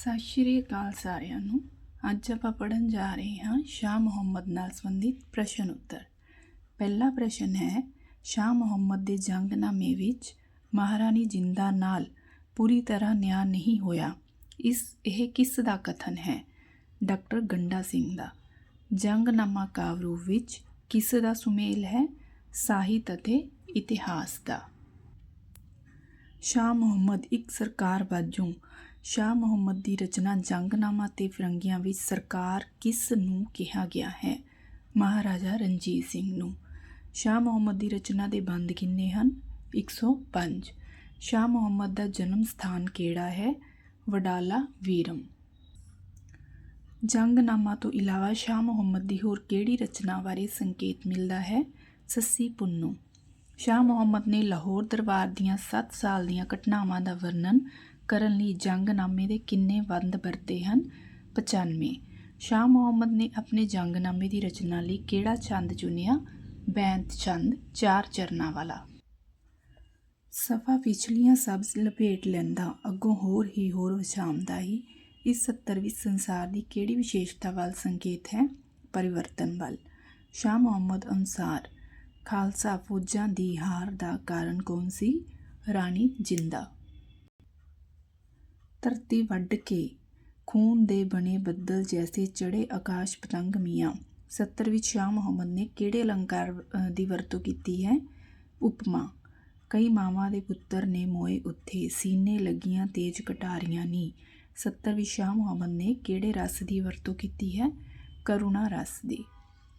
ਸਤਿ ਸ਼੍ਰੀ ਅਕਾਲ ਸਾਰਿਆਂ ਨੂੰ। ਅੱਜ ਆਪਾਂ ਪੜਨ ਜਾ ਰਹੇ ਹਾਂ ਸ਼ਾਹ ਮੁਹੰਮਦ ਨਾਲ ਸੰਬੰਧਿਤ ਪ੍ਰਸ਼ਨ ਉੱਤਰ। ਪਹਿਲਾ ਪ੍ਰਸ਼ਨ ਹੈ, ਸ਼ਾਹ ਮੁਹੰਮਦ ਦੇ ਜੰਗਨਾਮੇ ਵਿੱਚ ਮਹਾਰਾਣੀ ਜਿੰਦਾ ਨਾਲ ਪੂਰੀ ਤਰ੍ਹਾਂ ਨਿਆਂ ਨਹੀਂ ਹੋਇਆ। ਇਸ, ਇਹ ਕਿਸ ਦਾ ਕਥਨ ਹੈ? ਡਾਕਟਰ ਗੰਡਾ ਸਿੰਘ ਦਾ। ਜੰਗਨਾਮਾ ਕਾਵਰੂ ਵਿੱਚ ਕਿਸ ਦਾ ਸੁਮੇਲ ਹੈ? ਸਾਹਿਤ ਅਤੇ ਇਤਿਹਾਸ ਦਾ। ਸ਼ਾਹ ਮੁਹੰਮਦ ਇੱਕ ਸਰਕਾਰ ਵਜੋਂ ਸ਼ਾਹ ਮੁਹੰਮਦ ਦੀ ਰਚਨਾ ਜੰਗਨਾਮਾ ਤੇ ਫਿਰੰਗੀਆਂ ਵਿੱਚ ਸਰਕਾਰ ਕਿਸ ਨੂੰ ਕਿਹਾ ਗਿਆ ਹੈ? ਮਹਾਰਾਜਾ ਰਣਜੀਤ ਸਿੰਘ ਨੂੰ। ਸ਼ਾਹ ਮੁਹੰਮਦ ਦੀ ਰਚਨਾ ਦੇ ਬੰਦ ਕਿੰਨੇ ਹਨ? 105 ਸ਼ਾਹ ਮੁਹੰਮਦ ਦਾ ਜਨਮ ਸਥਾਨ ਕਿਹੜਾ ਹੈ? ਵਡਾਲਾ, ਵੀਰਮ। ਜੰਗਨਾਮਾ ਤੋਂ ਇਲਾਵਾ ਸ਼ਾਹ ਮੁਹੰਮਦ ਦੀ ਹੋਰ ਕਿਹੜੀ ਰਚਨਾ ਬਾਰੇ ਸੰਕੇਤ ਮਿਲਦਾ ਹੈ? ਸੱਸੀ ਪੁੰਨੂ। ਸ਼ਾਹ ਮੁਹੰਮਦ ਨੇ ਲਾਹੌਰ ਦਰਬਾਰ ਦੀਆਂ 7 ਸਾਲ ਦੀਆਂ ਘਟਨਾਵਾਂ ਦਾ ਵਰਣਨ ਕਰਨ ਲਈ ਜੰਗਨਾਮੇ ਦੇ ਕਿੰਨੇ ਬੰਦ ਵਰਤੇ ਹਨ? 95 ਸ਼ਾਹ ਮੁਹੰਮਦ ਨੇ ਆਪਣੇ ਜੰਗਨਾਮੇ ਦੀ ਰਚਨਾ ਲਈ ਕਿਹੜਾ ਛੰਦ ਚੁਣਿਆ? ਬੈਂਤ ਛੰਦ ਚਾਰ ਚਰਨਾਂ ਵਾਲਾ। ਸਫਾ ਵਿਚਲੀਆਂ ਸਬਜ਼ ਲਪੇਟ ਲੈਂਦਾ, ਅੱਗੋਂ ਹੋਰ ਹੀ ਹੋਰ ਵਿਛਾਮਦਾ ਹੀ। ਇਸ 70 ਵਿੱਚ ਸੰਸਾਰ ਦੀ ਕਿਹੜੀ ਵਿਸ਼ੇਸ਼ਤਾ ਵੱਲ ਸੰਕੇਤ ਹੈ? ਪਰਿਵਰਤਨ ਵੱਲ। ਸ਼ਾਹ ਮੁਹੰਮਦ ਅਨਸਾਰ, ਖਾਲਸਾ ਫੌਜਾਂ ਦੀ ਹਾਰ ਦਾ ਕਾਰਨ ਕੌਣ ਸੀ? ਰਾਣੀ ਜਿੰਦਾ। ਧਰਤੀ ਵੱਢ ਕੇ ਖੂਨ ਦੇ ਬਣੇ ਬੱਦਲ ਜੈਸੇ ਚੜੇ ਆਕਾਸ਼ ਪਤੰਗ ਮੀਆਂ। 70 ਵਿੱਚ ਸ਼ਾਹ ਮੁਹੰਮਦ ਨੇ ਕਿਹੜੇ ਅਲੰਕਾਰ ਦੀ ਵਰਤੋਂ ਕੀਤੀ ਹੈ? ਉਪਮਾ, ਕਈ ਮਾਵਾਂ ਦੇ ਪੁੱਤਰ ਨੇ ਮੋਏ ਉੱਥੇ, ਸੀਨੇ ਲੱਗੀਆਂ, ਤੇਜ ਕਟਾਰੀਆਂ ਨੀ। 70 ਵਿੱਚ ਸ਼ਾਹ ਮੁਹੰਮਦ ਨੇ ਕਿਹੜੇ ਰਸ ਦੀ ਵਰਤੋਂ ਕੀਤੀ ਹੈ? ਕਰੁਣਾ ਰਸ ਦੀ।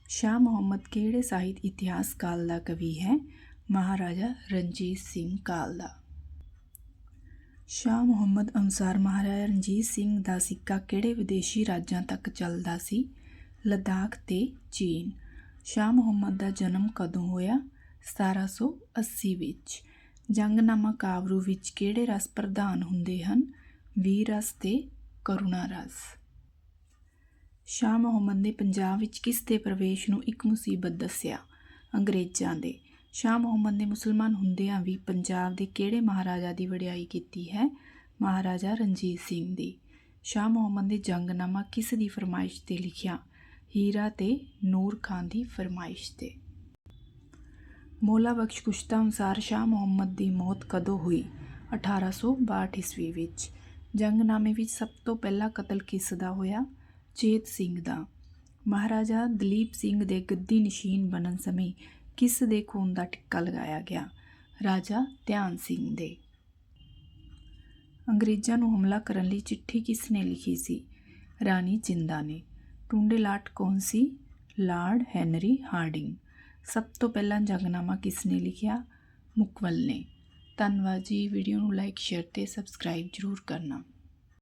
ਸ਼ਾਹ ਮੁਹੰਮਦ ਕਿਹੜੇ ਸਾਹਿਤ ਇਤਿਹਾਸ ਕਾਲ ਦਾ ਕਵੀ ਹੈ? ਮਹਾਰਾਜਾ ਰਣਜੀਤ ਸਿੰਘ ਕਾਲ ਦਾ। ਸ਼ਾਹ ਮੁਹੰਮਦ ਅਨਸਾਰ ਮਹਾਰਾਜਾ ਰਣਜੀਤ ਸਿੰਘ ਦਾ ਸਿੱਕਾ ਕਿਹੜੇ ਵਿਦੇਸ਼ੀ ਰਾਜਾਂ ਤੱਕ ਚੱਲਦਾ ਸੀ? ਲਦਾਖ ਤੇ ਚੀਨ। ਸ਼ਾਹ ਮੁਹੰਮਦ ਦਾ ਜਨਮ ਕਦੋਂ ਹੋਇਆ? 1780 ਵਿੱਚ। ਜੰਗਨਾਮਾ ਕਾਵਰੂ ਵਿੱਚ ਕਿਹੜੇ ਰਸ ਪ੍ਰਧਾਨ ਹੁੰਦੇ ਹਨ? ਵੀਰ ਰਸ ਤੇ ਕਰੁਣਾ ਰਸ। ਸ਼ਾਹ ਮੁਹੰਮਦ ਨੇ ਪੰਜਾਬ ਵਿੱਚ ਕਿਸ ਦੇ ਪ੍ਰਵੇਸ਼ ਨੂੰ ਇੱਕ ਮੁਸੀਬਤ ਦੱਸਿਆ? ਅੰਗਰੇਜ਼ਾਂ ਦੇ। ਸ਼ਾਹ ਮੁਹੰਮਦ ਨੇ ਮੁਸਲਮਾਨ ਹੁੰਦਿਆਂ ਵੀ ਪੰਜਾਬ ਦੇ ਕਿਹੜੇ ਮਹਾਰਾਜਾ ਦੀ ਵਡਿਆਈ ਕੀਤੀ ਹੈ? ਮਹਾਰਾਜਾ ਰਣਜੀਤ ਸਿੰਘ ਦੀ। ਸ਼ਾਹ ਮੁਹੰਮਦ ਨੇ ਜੰਗਨਾਮਾ ਕਿਸ ਦੀ ਫਰਮਾਇਸ਼ ਤੇ ਲਿਖਿਆ? ਹੀਰਾ ਤੇ ਨੂਰ ਖਾਨ ਦੀ ਫਰਮਾਇਸ਼ ਤੇ। ਮੌਲਾ ਬਖਸ਼ ਕੁਸ਼ਤਾ ਅਨੁਸਾਰ ਸ਼ਾਹ ਮੁਹੰਮਦ ਦੀ ਮੌਤ ਕਦੋਂ ਹੋਈ? 1862 ਈਸਵੀ ਵਿੱਚ। ਜੰਗਨਾਮੇ ਵਿੱਚ ਸਭ ਤੋਂ ਪਹਿਲਾ ਕਤਲ ਕਿਸ ਦਾ ਹੋਇਆ? ਚੇਤ ਸਿੰਘ ਦਾ। ਮਹਾਰਾਜਾ ਦਲੀਪ ਸਿੰਘ ਦੇ ਗੱਦੀ ਨਸ਼ੀਨ ਬਣਨ ਸਮੇਂ ਕਿਸ ਦੇ ਖੂਨ ਦਾ ਟਿੱਕਾ ਲਗਾਇਆ ਗਿਆ? ਰਾਜਾ ਧਿਆਨ ਸਿੰਘ ਦੇ। ਅੰਗਰੇਜ਼ਾਂ ਨੂੰ ਹਮਲਾ ਕਰਨ ਲਈ ਚਿੱਠੀ ਕਿਸ ਨੇ ਲਿਖੀ ਸੀ? ਰਾਣੀ ਜਿੰਦਾ ਨੇ। ਟੁੰਡੇ ਲਾਟ ਕੌਣ ਸੀ? Lord Henry Hardinge. ਸਭ ਤੋਂ ਪਹਿਲਾਂ ਜਗਨਾਮਾ ਕਿਸ ਨੇ ਲਿਖਿਆ? ਮੁਕਵਲ ਨੇ। ਧੰਨਵਾਦ ਜੀ। ਵੀਡੀਓ ਨੂੰ ਲਾਈਕ, ਸ਼ੇਅਰ ਤੇ ਸਬਸਕ੍ਰਾਈਬ ਜ਼ਰੂਰ ਕਰਨਾ।